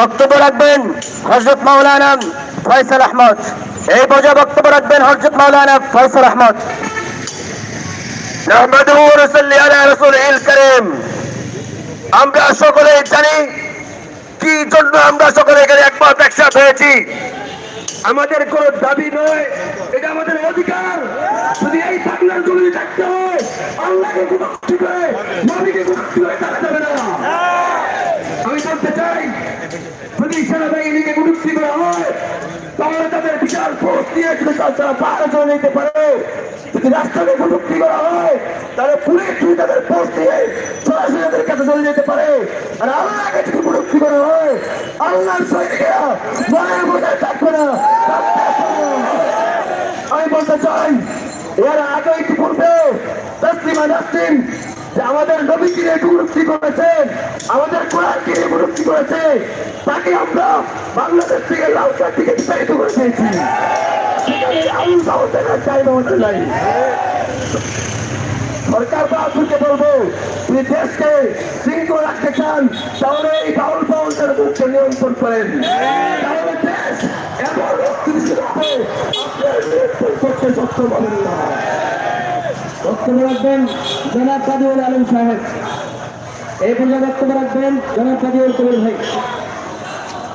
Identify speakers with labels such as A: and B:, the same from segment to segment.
A: বক্তব্য রাখবেন হজরত মাওলানা ফয়সাল আহমদ। এই পর্যায়ে বক্তব্য রাখবেন হজরত মাওলানা ফয়সাল আহমদ। আমরা সকলে জানি কি জন্য আমরা সকলে এখানে একবার একসাথ হয়েছি। আমাদের কোন দাবি নয়, এটা আমাদের অধিকার। যদি এই থাকলার জন্য থাকতে হয়। আল্লাহকে না। যদি সেনাবাহিনীকে বিভক্তি করা হয়, তাহলে তাদের বিশাল ফোর্স দিয়ে যদি তারা পাহাড়ে চলে যেতে পারে, যদি রাস্তাকে বিভক্তি করা হয়, তাহলে পুলিশ যদি তাদের ফোর্স দিয়ে সরাসরি তাদের কাছে চলে যেতে পারে, আর আল্লাহকে যদি বিভক্তি করা হয়, আল্লাহর সৈনিকেরা মনের মধ্যে থাকবে না পারবে। আমি বলতে চাই, এর আগে ইতিপূর্বে তসলিমা নাসরিন আমাদের নবীকে বিরক্তি করেছে আমাদের কোরআনকে বিরক্তি করেছে তাকে আমরা বাংলাদেশ থেকে লাউকার থেকে বিতাড়িত করে দিয়েছি। সরকার বাহাদুরকে বলব, তিনি দেশকে রাখতে চান, তাহলে এই বাউল বাউলদের মুখকে নিয়ন্ত্রণ করেন। তাহলে দেশ এমন করতে সক্ষম না
B: বক্তব্য রাখবেন জনাব কাদিউল আলম সাহেব এই পর্যায়ে বক্তব্য রাখবেন জনাব কাদিউল কবির ভাই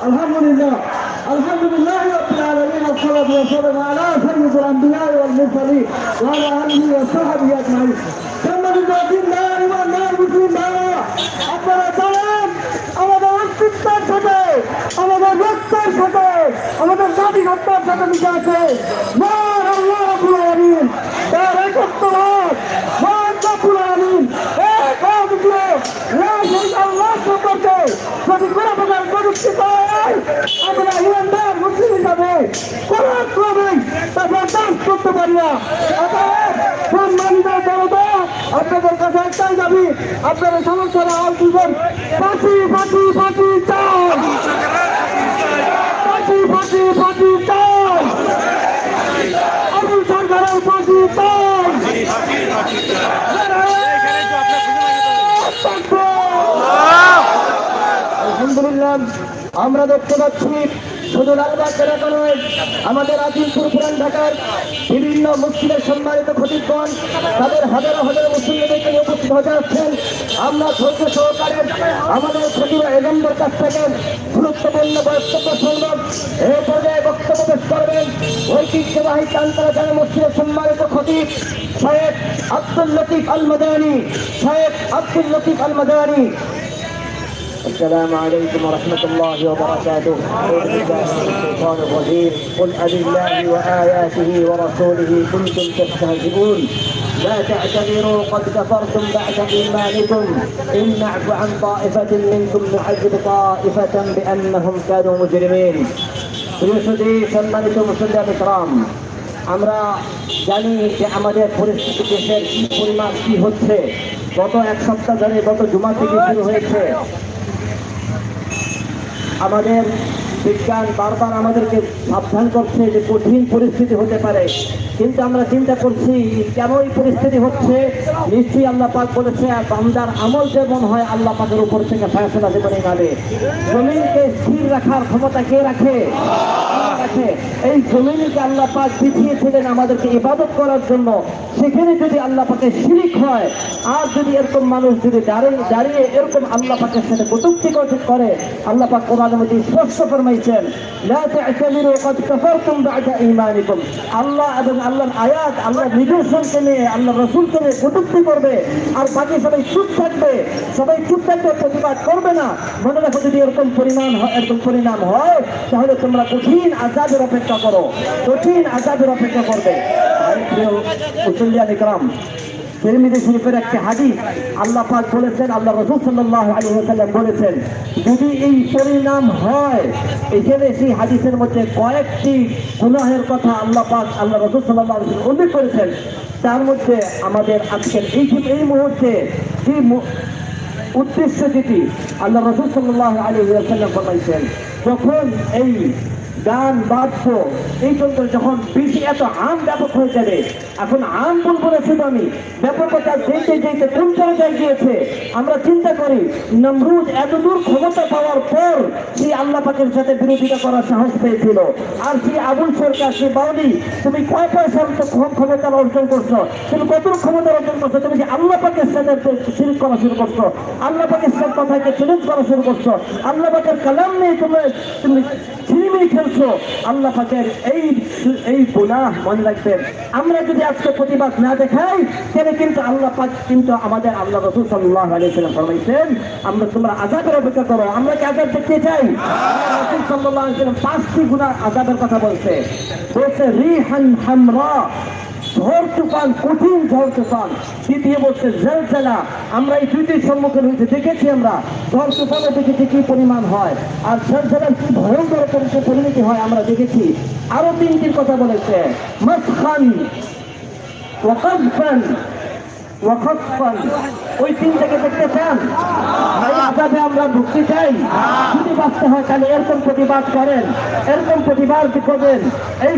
B: আলহামদুলিল্লাহ আলহামদুলিল্লাহ رب العالمين والصلاة والسلام على سيد الأنبياء والمرسلين وعلى آله وصحبه أجمعين সম্মানিত দিনদার ইমানদার মুসলিমরা আপনারা জানেন আমাদের অস্তিত্বের সাথে আমাদের রক্তের সাথে আমাদের জাতি সত্তার সাথে মিশে আছে যদি কোনো প্রকার প্রযুক্তি পায় আমরা ইমানদার মুসলিম হিসাবে কোনো ক্রমেই তা বরদাস্ত করতে পারি না সম্মানিত জনতা আপনাদের কাছে একটাই দাবি আপনারা সমস্যারা আল দিবেন ফাঁসি ফাঁসি ফাঁসি চাই ফাঁসি ফাঁসি ফাঁসি চাই আবুল সরকারের ফাঁসি চাই আলহামদুলিল্লাহ আমরা দেখতে পাচ্ছি শুধু লালবাগ এলাকা নয়, আমাদের আজিমপুর, পুরান ঢাকার বিভিন্ন মুসলিমের সম্মানিত ক্ষতিগণ তাদের হাজারো হাজারো মুসলিমদেরকে নিয়ে উপস্থিত হতে আসছেন আমরা ধৈর্য সহকারে আমাদের ক্ষতির এজেন্ডার কাছ থেকে গুরুত্বপূর্ণ বক্তব্য শুনবেন এই পর্যায়ে বক্তব্য পেশ করবেন ঐতিহ্যবাহী কান্তারা জানে মসজিদের সম্মানিত খতিব শয়েখ আব্দুল লতিফ আল মাদানী শয়েখ আব্দুল লতিফ আল মাদানী
A: السلام عليكم ورحمة الله وبركاته أعوذ بالله من الشيطان الرجيم قل أبالله وآياته ورسوله كنتم تستهزئون لا تعتذروا قد كفرتم بعد إيمانكم إن نعفو عن طائفة منكم نعذب طائفة بأنهم كانوا مجرمين প্রিয়সুদী সম্মানিত মুসল্লাম ইকরাম আমরা জানি যে আমাদের পরিস্থিতি দেশের কি পরিমাণ কি হচ্ছে গত এক সপ্তাহ ধরে গত জুমা থেকে শুরু হয়েছে আমাদের বিজ্ঞান বারবার আমাদেরকে সাবধান করছে যে কঠিন পরিস্থিতি হতে পারে। কিন্তু আমরা চিন্তা করছি, কেন এই পরিস্থিতি হচ্ছে? নিশ্চয়ই আল্লাহ পাক বলেছে, আর বান্দার আমল যেমন হয়, আল্লাহ পাকের উপর থেকে ফায়সলা জীবনে নামে জমিনকে স্থির রাখার ক্ষমতা কে রাখে? আল্লাহ রাখে এই জমিনকে আল্লাহ পাক পিছিয়েছিলেন আমাদেরকে ইবাদত করার জন্য, সেখানে যদি আল্লাহ পাকে শিরিক হয়, আর যদি এরকম মানুষ যদি দাঁড়িয়ে দাঁড়িয়ে এরকম আল্লাহ পাকের সাথে কটুক্তি করে- আল্লাহ পাক কোরআনের মধ্যে স্পষ্ট ফরমাইছেন আল্লাহ এবং আল্লাহর আয়াত, আল্লাহর নিদর্শনকে নিয়ে আল্লাহ রসুলকে নিয়ে কটুক্তি করবে, আর বাকি সবাই চুপ থাকবে। সবাই চুপ থাকবে, প্রতিবাদ করবে না। মনে রাখো যদি এরকম পরিমাণ এরকম পরিণাম হয়, তাহলে তোমরা কঠিন আজাদের অপেক্ষা করো। কঠিন আজাদের অপেক্ষা করবে। ইকরাম, তিরমিজি শরীফের একটি হাদিস আল্লাহ পাক বলেছেন, আল্লাহ রসুল সাল্লাল্লাহু আলাইহি ওয়াসাল্লাম বলেছেন, যদি এই পরিণাম হয়, এখানে সেই হাদিসের মধ্যে কয়েকটি গুনাহের কথা আল্লাহ পাক, আল্লাহ রসুল আলাইহি উল্লেখ করেছেন। তার মধ্যে আমাদের আজকের এই এই মুহূর্তে যে উদ্দেশ্য যেটি আল্লাহ রসুল সাল্লাহ আলী সাল্লাম ফরমাইছেন, যখন এই গান বাদ্য, এই জন্য যখন বেশি এত আম ব্যাপক হয়ে যাবে, এখন আম বলব না শুধু আমি। ব্যাপকতা যেতে যেতে কোন জায়গায় গিয়েছে, আমরা চিন্তা করি, নমরুদ এতদূর ক্ষমতা পাওয়ার পর সেই আল্লাহ পাকের সাথে বিরোধিতা করার সাহস পেয়েছিল। আর সেই আবুল সরকার সে বাউলি, তুমি কয় ক্ষম- ক্ষমতা অর্জন করছ? তুমি কত ক্ষমতা অর্জন করছ? তুমি যে আল্লাহ পাকের সাথে শুরু করা শুরু করছ? আল্লাহ পাকের সাথে কথাকে চ্যালেঞ্জ করা শুরু করছ? আল্লাহ পাকের কালাম নিয়ে তুমি তুমি ছিনিমিনি খেলছো আল্লাহ পাকের এই এই গুনাহ মনে রাখবেন। আমরা যদি আজকে প্রতিবাদ না দেখাই, তাহলে কিন্তু আল্লাহ পাক কিন্তু আমাদের আল্লাহ রসুল সাল্লাহ আলাইসালাম ফরমাইছেন, আমরা তোমরা আজাদের অপেক্ষা করো। আমরা কি আজাদ দেখতে চাই? রসুল সাল্লাহ আলাইসালাম পাঁচটি গুণা আজাদের কথা বলছে। বলছে, রিহান হামরা। ঝড় তুফান, কঠিন ঝড় তুফান। দ্বিতীয় বলছে জেলজেলা আমরা এই দুইটির সম্মুখীন হয়েছে, দেখেছি আমরা। ঝড় তুফানে দেখেছি কি পরিমাণ হয়, আর জেলজেলার কি ভয়ঙ্কর পরি- পরিণতি হয়, আমরা দেখেছি। আরও তিনটির কথা বলেছে, মাসখান ওয়াকাফান ওই তিনটাকে দেখতে চান। এই আজাবে আমরা ঢুকতে চাই। যদি বাঁচতে হয় তাহলে এরকম প্রতিবাদ করেন। এরকম প্রতিবাদ করবেন? এই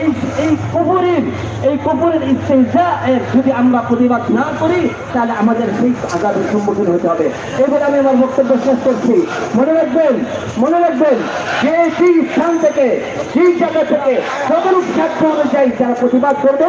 A: এই এই কুপুরের এই কুপুরের ইস্তেজা এর যদি আমরা প্রতিবাদ না করি তাহলে আমাদের সেই আজাদের সম্মুখীন হতে হবে। এবারে আমি আমার বক্তব্য শেষ করছি। মনে রাখবেন মনে রাখবেন যে সেই স্থান থেকে সেই জায়গা থেকে যতটুকু সাধ্য অনুযায়ী যারা প্রতিবাদ করবে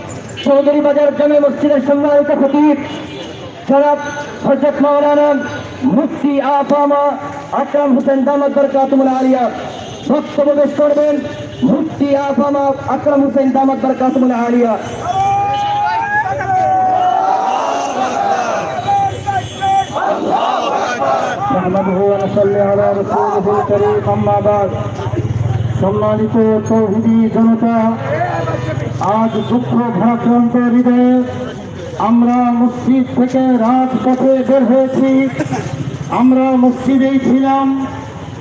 A: চৌধুরী বাজার জামে মসজিদের সম্মানিত খতিব জনাব হজরত মাওলানা মুফতি আফামা আকরাম হোসেন দামদ বরকাতুল আলিয়া বক্তব্য পেশ করবেন মুফতি আফামা আকরাম হোসেন দামদ বরকাতুল আলিয়া نحمده ونصلي على رسوله الكريم أما بعد সম্মানিত তৌহিদি জনতা আজ দুঃখ ভারাক্রান্ত হৃদয়ে আমরা মসজিদ থেকে রাজপথে বের হয়েছি। আমরা মসজিদেই ছিলাম,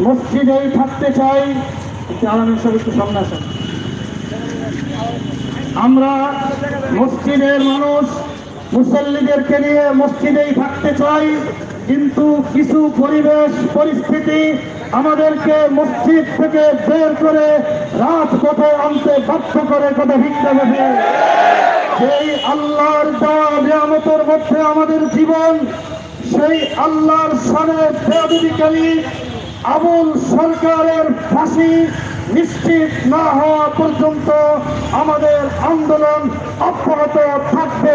A: মসজিদেই থাকতে চাই। সামনে আসেন। আমরা মসজিদের মানুষ, মুসল্লিদেরকে নিয়ে মসজিদেই থাকতে চাই, কিন্তু কিছু পরিবেশ, পরিস্থিতি আমাদেরকে মসজিদ থেকে বের করে রাত রাজপথে আনতে বাধ্য করে কথা ভিক্ষা দেবে। সেই আল্লাহর দেওয়া মধ্যে আমাদের জীবন, সেই আল্লাহর সানে বেদিকালী আবুল সরকারের ফাঁসি নিশ্চিত না হওয়া পর্যন্ত আমাদের আন্দোলন অব্যাহত থাকবে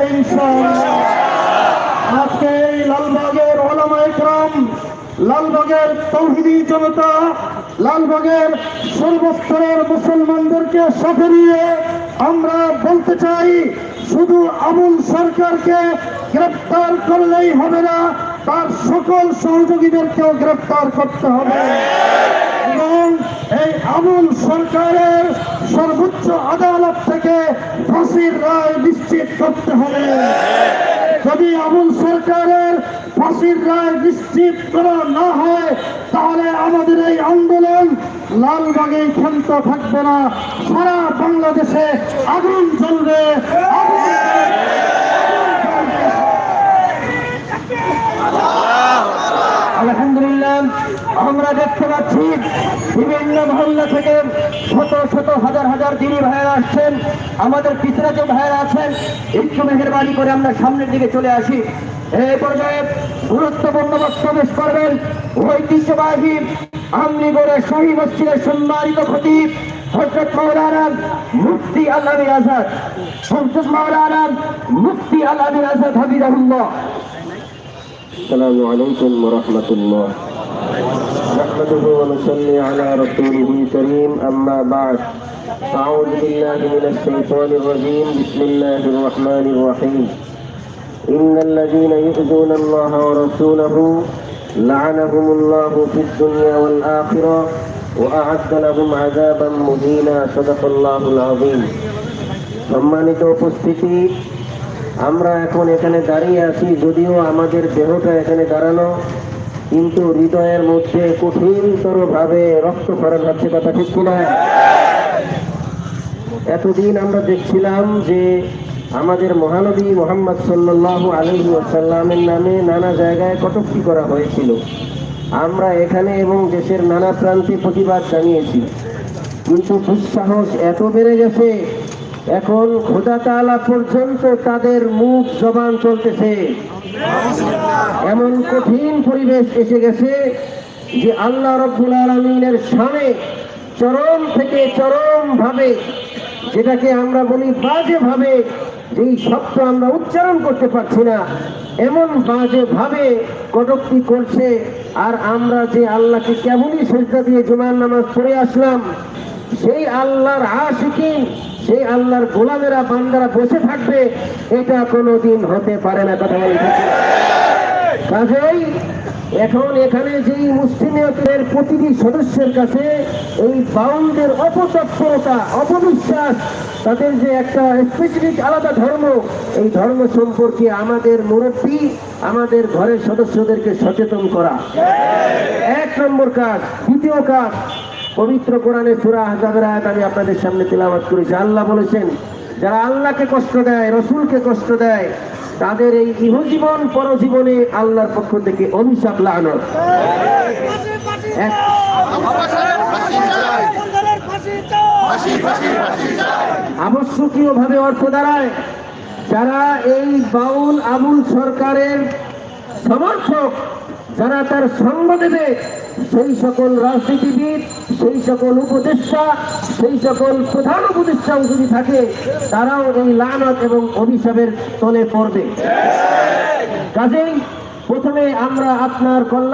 A: আজকে এই লালবাগের ওলামা ইকরাম লালবাগের তৌহিদি জনতা, লালবাগের সর্বস্তরের মুসলমানদেরকে সাথে নিয়ে আমরা বলতে চাই, শুধু আবুল সরকারকে গ্রেপ্তার করলেই হবে না, তার সকল সহযোগীদেরকেও গ্রেপ্তার করতে হবে। এবং এই আবুল সরকারের সর্বোচ্চ আদালত থেকে ফাঁসির রায় নিশ্চিত করতে হবে। যদি আবুল সরকারের ফাঁসির রায় নিশ্চিত করা না হয়, তাহলে আমাদের এই আন্দোলন লালবাগে ক্ষান্ত থাকবে না। সারা বাংলাদেশে আগুন চলবে আগুন আলহামদুলিল্লাহ আমরা দেখতে পাচ্ছি বিভিন্ন মহল্লা থেকে শত শত হাজার হাজার দিনী ভাইয়েরা আসছেন আমাদের পিছনে যে ভাইয়েরা আছেন একটু মেহরবানি করে আমরা সামনের দিকে চলে আসি এই পর্যায়ে গুরুত্বপূর্ণ বক্তব্য পেশ করবেন ঐতিহ্যবাহী আমলিগড়ের শাহী মসজিদের সম্মানিত খতিব হজরত মৌলানা মুফতি আল্লাহ আজাদ হজরত মৌলানা মুফতি আল্লাহ আজাদ হাবিবাহুল্লাহ
C: السلام عليكم ورحمة الله نحمده ونصلي على رسوله الكريم أما بعد أعوذ بالله من الشيطان الرجيم بسم الله الرحمن الرحيم إن الذين يؤذون الله ورسوله لعنهم الله في الدنيا والآخرة وأعد لهم عذابا مهينا صدق الله العظيم সম্মানিত উপস্থিতি আমরা এখন এখানে দাঁড়িয়ে আছি যদিও আমাদের দেহটা এখানে দাঁড়ানো কিন্তু হৃদয়ের মধ্যে কঠিনতর ভাবে রক্ত খরণ হচ্ছে কথা ঠিক কিনা? এতদিন আমরা দেখছিলাম যে আমাদের মহানবী মোহাম্মদ সাল্লাহ আলী ওসাল্লামের নামে নানা জায়গায় কটূক্তি করা হয়েছিল। আমরা এখানে এবং দেশের নানা প্রান্তে প্রতিবাদ জানিয়েছি। কিন্তু দুঃসাহস এত বেড়ে গেছে, এখন খোদা তাআলা পর্যন্ত তাদের মুখ, জবান চলতেছে। এমন কঠিন পরিবেশ এসে গেছে যে আল্লাহ রব্বুল আলমিনের সামনে চরম থেকে চরম ভাবে যেটাকে আমরা বলি বাজে ভাবে যেই শব্দ আমরা উচ্চারণ করতে পারছি না, এমন বাজে ভাবে কটুক্তি করছে। আর আমরা যে আল্লাহকে কেমনই সেজদা দিয়ে জুমার নামাজ পড়ে আসলাম সেই আল্লাহর আশিকিন সেই আল্লাহর গোলামেরা, বান্দারা বসে থাকবে, এটা কোনোদিন হতে পারে না, কথা বলি কাজেই এখন এখানে যেই মুসলিমের প্রতিটি সদস্যের কাছে এই বাউন্ডের অপতৎপরতা অপবিশ্বাস, তাদের যে একটা স্পেসিফিক আলাদা ধর্ম, এই ধর্ম সম্পর্কে আমাদের মুরব্বী, আমাদের ঘরের সদস্যদেরকে সচেতন করা। এক নম্বর কাজ, দ্বিতীয় কাজ পবিত্র কোরআনে সুরা আহজাবের আয়াত আমি আপনাদের সামনে তেলাওয়াত করেছি। আল্লাহ বলেছেন, যারা আল্লাহকে কষ্ট দেয়, রসুলকে কষ্ট দেয়, তাদের এই ইহজীবন পরজীবনে আল্লাহর পক্ষ থেকে অভিশাপ লাগানো আবশ্যকীয় ভাবে অর্থ দাঁড়ায়। যারা এই বাউল আবুল সরকারের সমর্থক, যারা তার সঙ্গ দেবে সেই সকল রাজনীতিবিদ, সেই সকল উপদেষ্টা, সেই সকল প্রধান উপদেষ্টাও যদি থাকে, তারাও এই লানত এবং অভিশাপের তলে পড়বে। কাজেই প্রথমে আমরা আপনার কল্যাণ